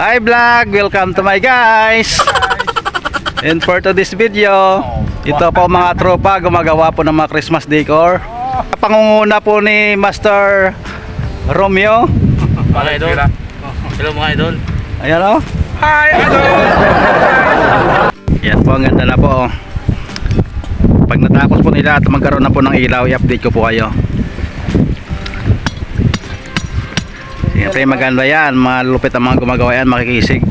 Hi vlog! Welcome to my guys! And for today's video, ito po mga tropa gumagawa po ng mga Christmas decor. Pangunguna po ni Master Romeo. Mga idol. Hello mga idol. Ayan o. Hi idol. Yan po, ang ganda na po. oh. Pag natapos po nila at magkaroon na po ng ilaw, i-update ko po kayo. Siyempre maganda yan, malupit ang mga gumagawa yan, makikisig.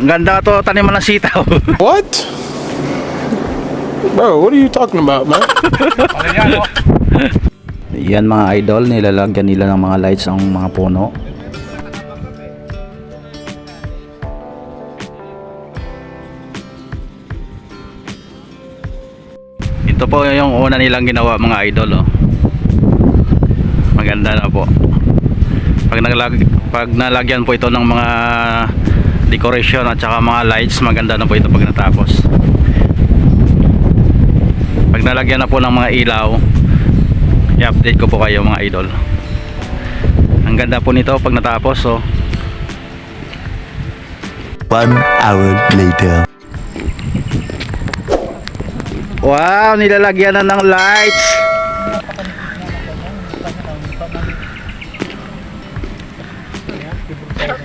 Ang ganda to, taniman ng sitaw. What? Bro, what are you talking about, man? Yan mga idol, nilalagyan nila ng mga lights ang mga puno. Ito po yung una nilang ginawa mga idol oh. Maganda na po. Pag nalag pag nalagyan po ito ng mga decoration at saka mga lights, maganda na po ito pag natapos. Pag nalagyan na po ng mga ilaw, i-update ko po kayo mga idol ang ganda po nito pag natapos oh. One hour later. Wow nilalagyan na ng lights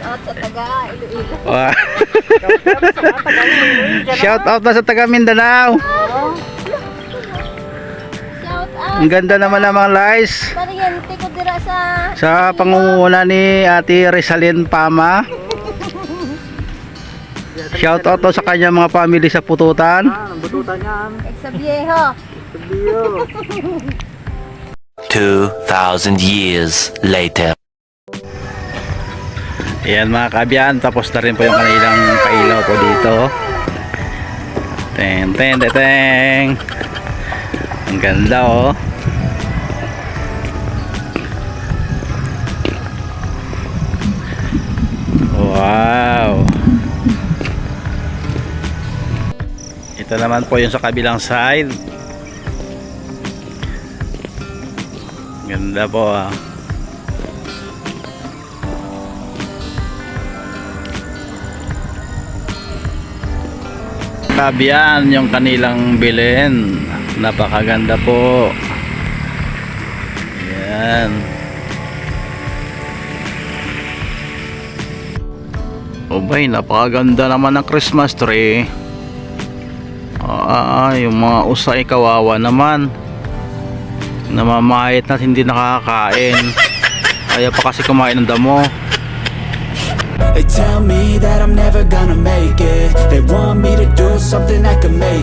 Out sa taga Iloilo. wow. shout out na sa taga Mindanao Shout out. ang ganda naman ng mga lights Pariente ko dira sa sa pangunguna ni Ate Rizalyn Pama shout out to sa kanya mga family sa pututan Ex Viejo. 2,000 years later. Ayan mga kabyan, tapos na rin po yung kanilang pailaw po dito. Ten, ten, ten, ten. Ang ganda oh. Ito naman po yung sa kabilang side. Ganda po ah. Kabiyan yung kanilang bilhin. Napakaganda po. Yan. Obay, napakaganda naman ng Christmas tree. Ah, yung mga usay kawawa naman. Namamahit na hindi nakakain. Kaya pa kasi kumain ng damo. They tell me that I'm never gonna make it They want me to do something that could make